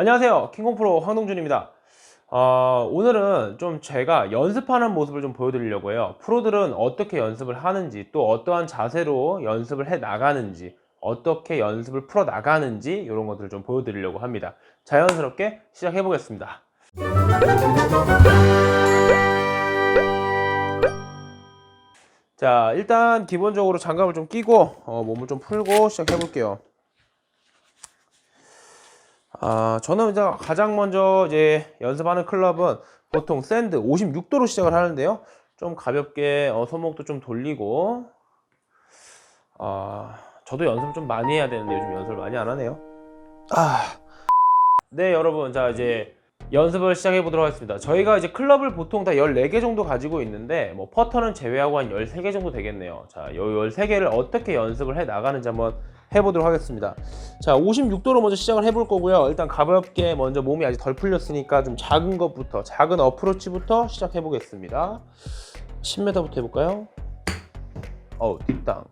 안녕하세요. 킹콩프로 황동준입니다. 어, 오늘은 좀 제가 연습하는 모습을 좀 보여드리려고 해요. 프로들은 어떻게 연습을 하는지, 또 어떠한 자세로 연습을 해 나가는지, 어떻게 연습을 풀어 나가는지, 이런 것들을 좀 보여드리려고 합니다. 자연스럽게 시작해 보겠습니다. 자, 일단 기본적으로 장갑을 좀 끼고, 어, 몸을 좀 풀고 시작해 볼게요. 아, 저는 이제 가장 먼저 이제 연습하는 클럽은 보통 샌드 56도로 시작을 하는데요. 좀 가볍게 어, 손목도 좀 돌리고, 아, 저도 연습을 좀 많이 해야 되는데 요즘 연습을 많이 안 하네요. 아, 네, 여러분. 자, 이제 연습을 시작해 보도록 하겠습니다. 저희가 이제 클럽을 보통 다 14개 정도 가지고 있는데, 뭐, 퍼터는 제외하고 한 13개 정도 되겠네요. 자, 요 13개를 어떻게 연습을 해 나가는지 한번 해보도록 하겠습니다. 자, 56도로 먼저 시작을 해볼 거고요. 일단 가볍게 먼저 몸이 아직 덜 풀렸으니까 좀 작은 것부터, 작은 어프로치부터 시작해 보겠습니다. 10m부터 해볼까요? 어우, 뒷땅.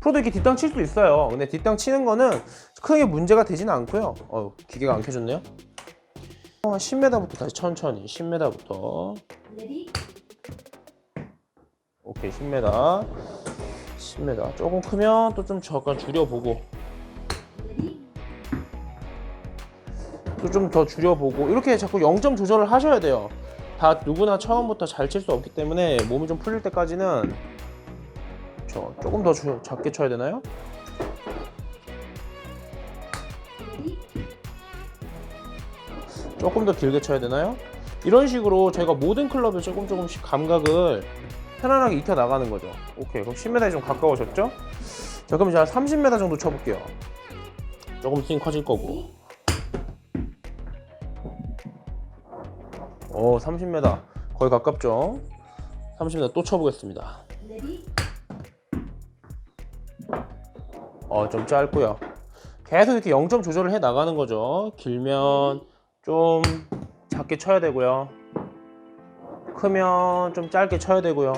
프로도 이렇게 뒷땅 칠 수 있어요. 근데 뒷땅 치는 거는 크게 문제가 되지는 않고요. 어, 기계가 안 켜졌네요. 어, 10m부터 다시 천천히 10m부터 레디 오케이 10m 10m 조금 크면 또 좀 잠깐 줄여보고 또 좀 더 줄여보고 이렇게 자꾸 0점 조절을 하셔야 돼요 다 누구나 처음부터 잘 칠 수 없기 때문에 몸이 좀 풀릴 때까지는 저 조금 더 주- 작게 쳐야 되나요? 조금 더 길게 쳐야 되나요? 이런 식으로 저희가 모든 클럽에 조금 조금씩 감각을 편안하게 익혀 나가는 거죠. 오케이, 그럼 10m에 좀 가까워졌죠? 자, 그럼 한 30m 정도 쳐볼게요. 조금 스윙 커질 거고. 오, 30m 거의 가깝죠? 30m 또 쳐보겠습니다. 어, 좀 짧고요. 계속 이렇게 0점 조절을 해 나가는 거죠. 길면 좀 작게 쳐야 되고요. 크면 좀 짧게 쳐야 되고요.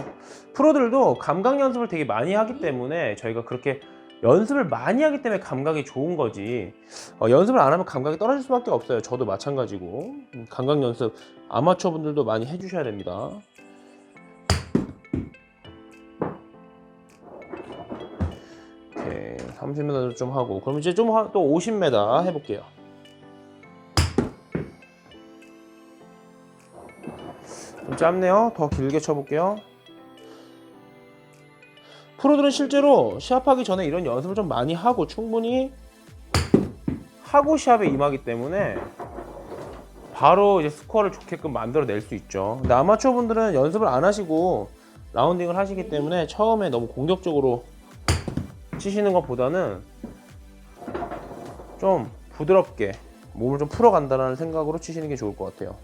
프로들도 감각 연습을 되게 많이 하기 때문에 저희가 그렇게 연습을 많이 하기 때문에 감각이 좋은 거지. 어, 연습을 안 하면 감각이 떨어질 수밖에 없어요. 저도 마찬가지고. 음, 감각 연습 아마추어 분들도 많이 해주셔야 됩니다. 오케이 30m 좀 하고 그럼 이제 좀 또 50m 해볼게요 짧네요. 더 길게 쳐볼게요. 프로들은 실제로 시합하기 전에 이런 연습을 좀 많이 하고 충분히 하고 시합에 임하기 때문에 바로 이제 스코어를 좋게끔 만들어낼 수 있죠. 근데 아마추어 분들은 연습을 안 하시고 라운딩을 하시기 때문에 처음에 너무 공격적으로 치시는 것보다는 좀 부드럽게 몸을 좀 풀어간다는 생각으로 치시는 게 좋을 것 같아요.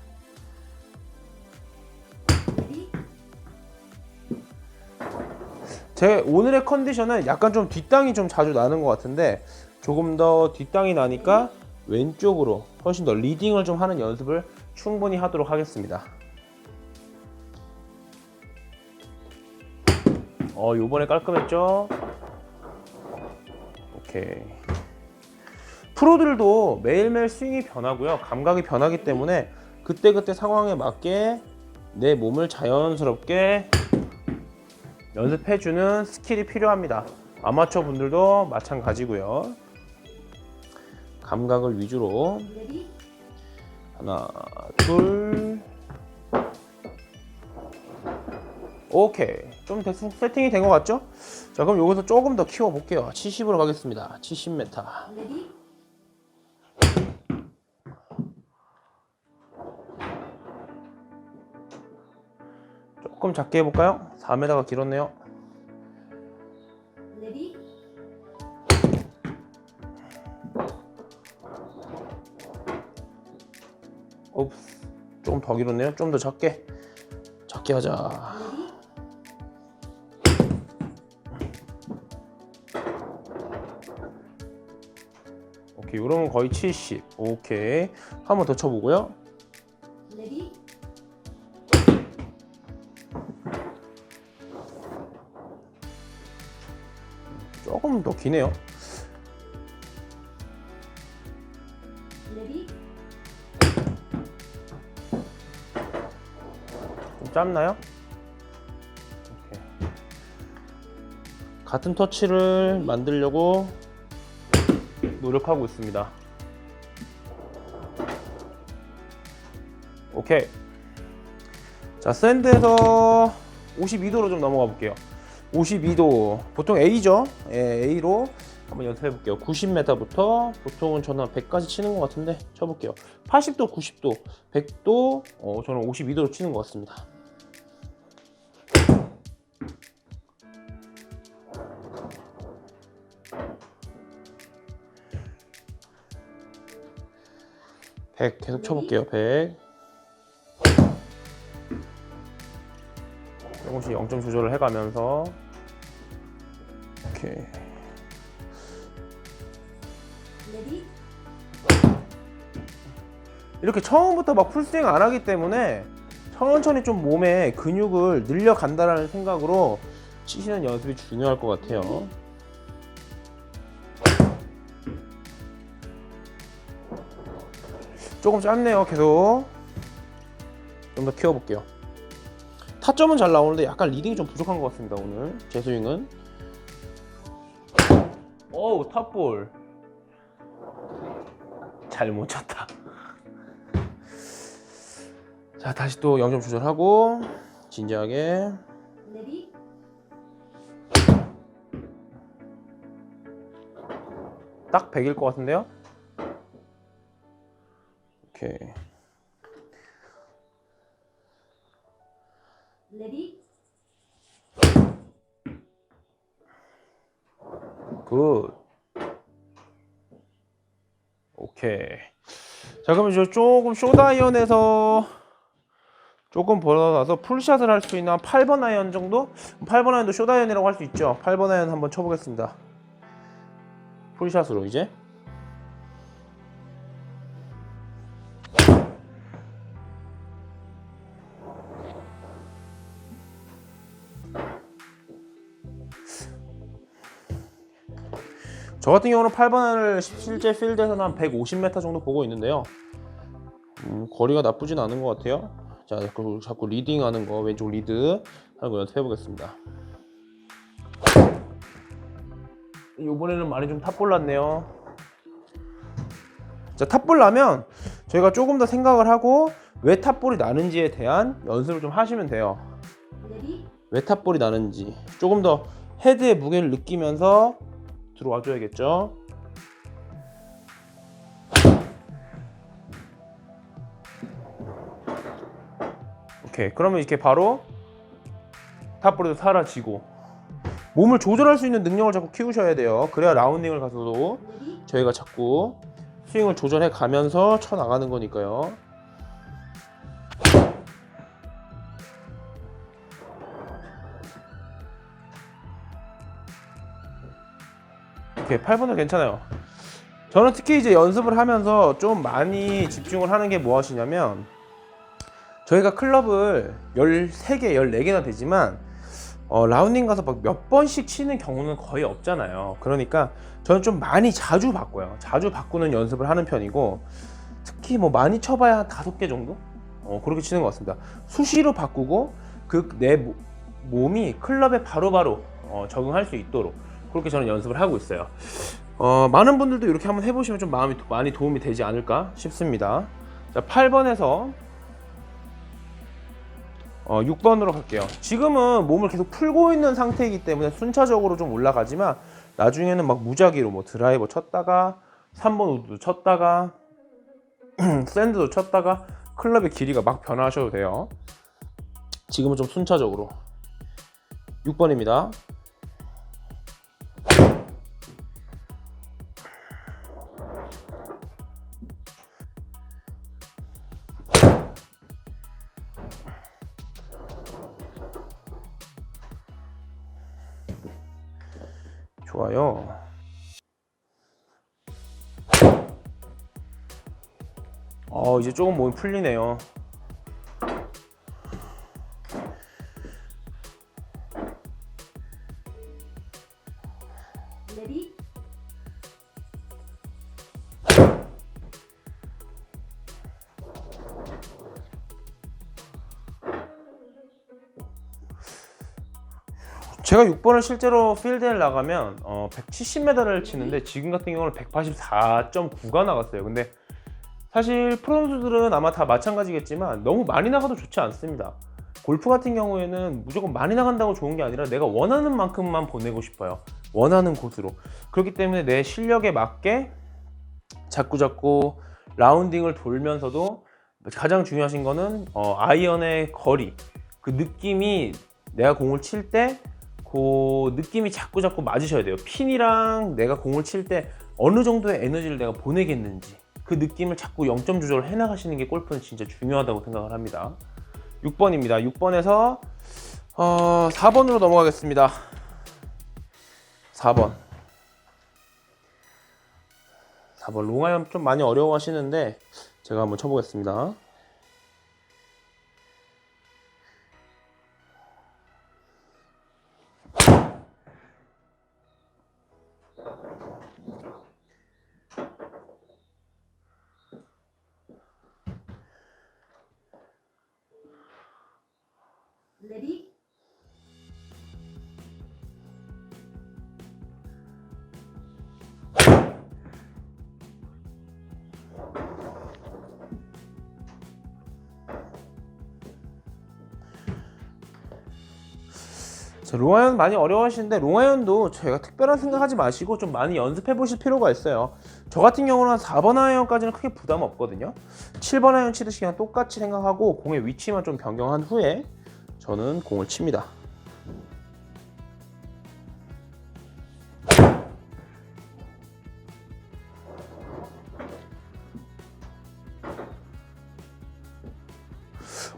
제 오늘의 컨디션은 약간 좀 뒷땅이 좀 자주 나는 것 같은데 조금 더 뒷땅이 나니까 왼쪽으로 훨씬 더 리딩을 좀 하는 연습을 충분히 하도록 하겠습니다. 어, 요번에 깔끔했죠? 오케이. 프로들도 매일매일 스윙이 변하고요. 감각이 변하기 때문에 그때그때 상황에 맞게 내 몸을 자연스럽게 연습해주는 스킬이 필요합니다. 아마추어 분들도 마찬가지고요. 감각을 위주로 하나, 둘, 오케이. 좀 대- 세팅이 된 것 같죠? 자, 그럼 여기서 조금 더 키워 볼게요. 70으로 가겠습니다. 70m. 조금 작게 해볼까요? 4m가 길었네요. 옵스. 조금 더 길었네요. 좀 더 작게. 작게 하자. 오케이. 이러면 거의 70. 오케이. 한 번 더 쳐보고요. 조금 더 기네요. 좀 짧나요? 같은 터치를 만들려고 노력하고 있습니다. 오케이. 자, 샌드에서 52도로 좀 넘어가 볼게요. 52도. 보통 A죠? 예, A로 한번 연습해 볼게요. 90m부터 보통은 저는 한 100까지 치는 것 같은데 쳐볼게요. 80도, 90도, 100도, 어, 저는 52도로 치는 것 같습니다. 백 계속 쳐볼게요. 100. 조금씩 0점 조절을 해가면서. 레디 이렇게 처음부터 막 풀스윙 안 하기 때문에 천천히 좀 몸에 근육을 늘려간다라는 생각으로 치시는 연습이 중요할 것 같아요. 조금 짧네요, 계속. 좀 더 키워볼게요. 타점은 잘 나오는데 약간 리딩이 좀 부족한 것 같습니다, 오늘. 제 스윙은. 어우, 탑볼. 잘 못 쳤다. 자 다시 또 0점 조절하고 진지하게 딱 100일 것 같은데요? 오케이 굿 오케이 자 그러면 이제 조금 쇼다이언에서 조금 벌어나서 풀샷을 할 수 있는 한 8번 아이언 정도? 8번 아이언도 쇼다이언이라고 할 수 있죠? 8번 아이언 한번 쳐보겠습니다. 풀샷으로 이제 저 같은 경우는 8번을 실제 필드에서는 한 150m 정도 보고 있는데요. 음, 거리가 나쁘진 않은 것 같아요. 자, 자꾸, 자꾸 리딩하는 거, 왼쪽 리드 하는 거 연습해 보겠습니다. 이번에는 많이 좀 탑볼 났네요. 자, 탑볼 나면 저희가 조금 더 생각을 하고 왜 탑볼이 나는지에 대한 연습을 좀 하시면 돼요. 레디 왜 탑볼이 나는지 조금 더 헤드의 무게를 느끼면서 들어와 줘야겠죠. 오케이. 그러면 이렇게 바로 탑볼에도 사라지고 몸을 조절할 수 있는 능력을 자꾸 키우셔야 돼요. 그래야 라운딩을 가서도 저희가 자꾸 스윙을 조절해 가면서 쳐 나가는 거니까요. 오케이 8분은 괜찮아요. 저는 특히 이제 연습을 하면서 좀 많이 집중을 하는 게 무엇이냐면 저희가 클럽을 13개, 14개나 되지만 어, 라운딩 가서 막 몇 번씩 치는 경우는 거의 없잖아요. 그러니까 저는 좀 많이 자주 바꿔요. 자주 바꾸는 연습을 하는 편이고 특히 뭐 많이 쳐봐야 한 다섯 개 정도? 어, 그렇게 치는 것 같습니다. 수시로 바꾸고 그 내 몸이 클럽에 바로바로 어, 적응할 수 있도록 그렇게 저는 연습을 하고 있어요. 어, 많은 분들도 이렇게 한번 해보시면 좀 마음이 도- 많이 도움이 되지 않을까 싶습니다. 자, 8번에서 어, 6번으로 갈게요. 지금은 몸을 계속 풀고 있는 상태이기 때문에 순차적으로 좀 올라가지만 나중에는 막 무작위로 뭐 드라이버 쳤다가 3번 우드도 쳤다가 샌드도 쳤다가 클럽의 길이가 막 변화하셔도 돼요. 지금은 좀 순차적으로 6번입니다. 좋아요. 어, 이제 조금 몸이 풀리네요. 제가 6번을 실제로 필드에 나가면 어, 170m를 치는데 지금 같은 경우는 184.9가 나갔어요. 근데 사실 프로 선수들은 아마 다 마찬가지겠지만 너무 많이 나가도 좋지 않습니다. 골프 같은 경우에는 무조건 많이 나간다고 좋은 게 아니라 내가 원하는 만큼만 보내고 싶어요. 원하는 곳으로. 그렇기 때문에 내 실력에 맞게 자꾸 자꾸 라운딩을 돌면서도 가장 중요하신 거는 어, 아이언의 거리 그 느낌이 내가 공을 칠 때 그 느낌이 자꾸 자꾸 맞으셔야 돼요. 핀이랑 내가 공을 칠 때 어느 정도의 에너지를 내가 보내겠는지 그 느낌을 자꾸 0점 조절을 해 나가시는 게 골프는 진짜 중요하다고 생각을 합니다. 6번입니다. 6번에서 어, 4번으로 넘어가겠습니다. 4번. 4번. 롱아이언 좀 많이 어려워하시는데 제가 한번 쳐보겠습니다. 레디 자, 롱아이언 많이 어려워하시는데 롱아이언도 저희가 특별한 생각하지 마시고 좀 많이 연습해 보실 필요가 있어요. 저 같은 경우는 4번 아이언까지는 크게 부담 없거든요. 7번 아이언 치듯이 그냥 똑같이 생각하고 공의 위치만 좀 변경한 후에 저는 공을 칩니다.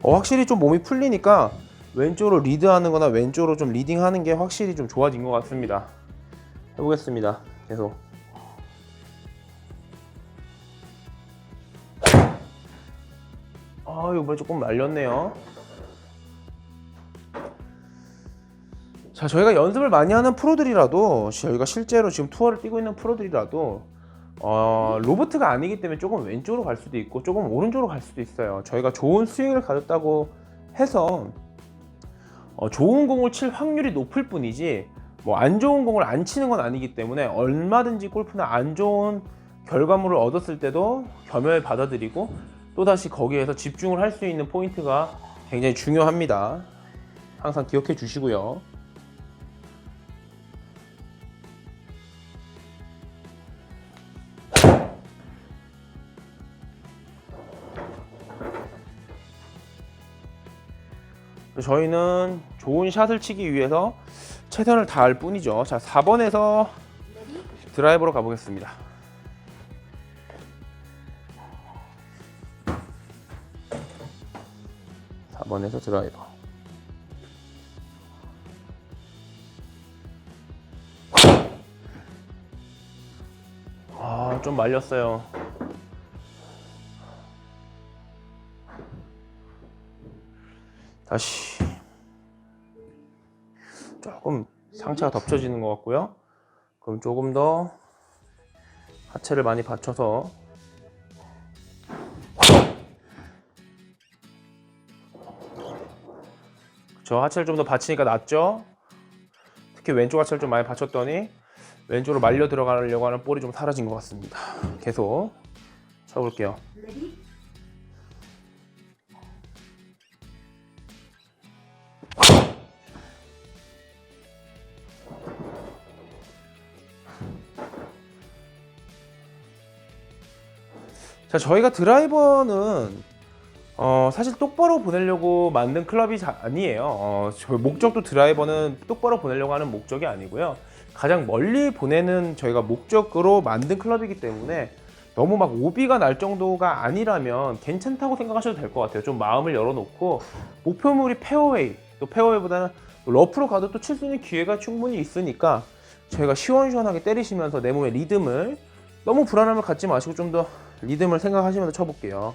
어, 확실히 좀 몸이 풀리니까 왼쪽으로 리드하는 거나 왼쪽으로 좀 리딩하는 게 확실히 좀 좋아진 것 같습니다. 해보겠습니다. 계속. 아, 이번에 조금 말렸네요. 자, 저희가 연습을 많이 하는 프로들이라도 저희가 실제로 지금 투어를 뛰고 있는 프로들이라도 어, 로보트가 아니기 때문에 조금 왼쪽으로 갈 수도 있고 조금 오른쪽으로 갈 수도 있어요. 저희가 좋은 스윙을 가졌다고 해서 어, 좋은 공을 칠 확률이 높을 뿐이지 뭐 안 좋은 공을 안 치는 건 아니기 때문에 얼마든지 골프는 안 좋은 결과물을 얻었을 때도 겸허히 받아들이고 또 다시 거기에서 집중을 할 수 있는 포인트가 굉장히 중요합니다. 항상 기억해 주시고요. 저희는 좋은 샷을 치기 위해서 최선을 다할 뿐이죠. 자, 4번에서 레디 드라이버로 가보겠습니다. 사번에서 드라이버. 아, 좀 말렸어요. 다시. 조금 상체가 덮쳐지는 것 같고요. 그럼 조금 더 하체를 많이 받쳐서 저 하체를 좀 더 받치니까 낫죠? 특히 왼쪽 하체를 좀 많이 받쳤더니 왼쪽으로 말려 들어가려고 하는 볼이 좀 사라진 것 같습니다. 계속 쳐볼게요. 자, 저희가 드라이버는 어, 사실 똑바로 보내려고 만든 클럽이 자- 아니에요. 어, 목적도 드라이버는 똑바로 보내려고 하는 목적이 아니고요. 가장 멀리 보내는 저희가 목적으로 만든 클럽이기 때문에 너무 막 오비가 날 정도가 아니라면 괜찮다고 생각하셔도 될 것 같아요. 좀 마음을 열어놓고 목표물이 페어웨이, 또 페어웨이보다는 러프로 가도 또 칠 수 있는 기회가 충분히 있으니까 저희가 시원시원하게 때리시면서 내 몸의 리듬을 너무 불안함을 갖지 마시고 좀더 리듬을 생각하시면서 쳐볼게요.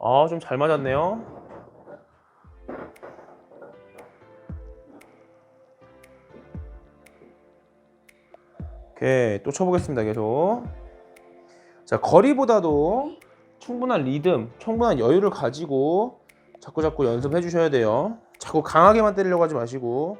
아, 좀 잘 맞았네요. 오케이, 또 쳐보겠습니다. 계속. 자, 거리보다도 충분한 리듬, 충분한 여유를 가지고 자꾸 자꾸 연습해 주셔야 돼요. 자꾸 강하게만 때리려고 하지 마시고.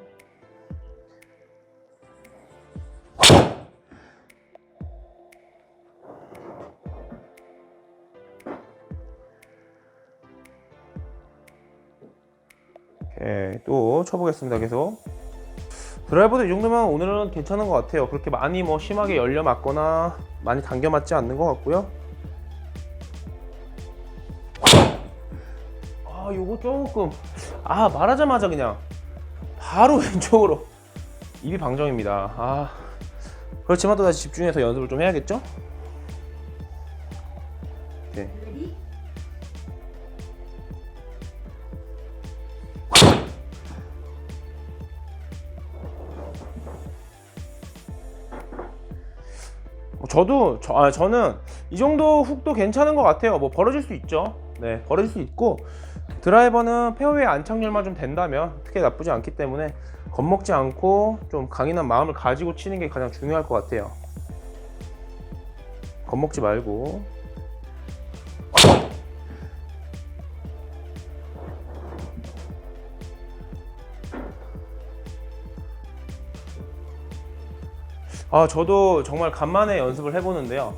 쳐보겠습니다. 계속. 드라이버도 이 정도면 오늘은 괜찮은 것 같아요. 그렇게 많이 뭐 심하게 열려 맞거나 많이 당겨 맞지 않는 것 같고요. 아, 요거 조금 아 말하자마자 그냥 바로 왼쪽으로 입이 방정입니다. 아 그렇지만 또 다시 집중해서 연습을 좀 해야겠죠? 저도 저, 아, 저는 이 정도 훅도 괜찮은 것 같아요. 뭐 벌어질 수 있죠. 네, 벌어질 수 있고 드라이버는 페어웨이 안착률만 좀 된다면 크게 나쁘지 않기 때문에 겁먹지 않고 좀 강인한 마음을 가지고 치는 게 가장 중요할 것 같아요. 겁먹지 말고. 아, 저도 정말 간만에 연습을 해보는데요.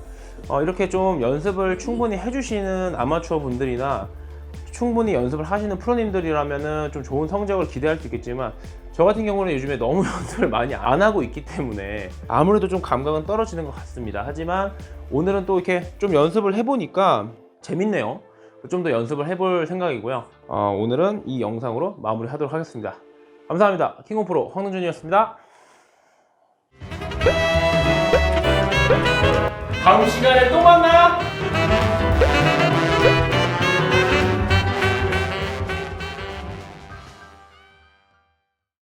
어, 이렇게 좀 연습을 충분히 해주시는 아마추어 분들이나 충분히 연습을 하시는 프로님들이라면은 좀 좋은 성적을 기대할 수 있겠지만 저 같은 경우는 요즘에 너무 연습을 많이 안 하고 있기 때문에 아무래도 좀 감각은 떨어지는 것 같습니다. 하지만 오늘은 또 이렇게 좀 연습을 해보니까 재밌네요. 좀 더 연습을 해볼 생각이고요. 어, 오늘은 이 영상으로 마무리하도록 하겠습니다. 감사합니다. 킹오프로 황능준이었습니다. 다음 시간에 또 만나!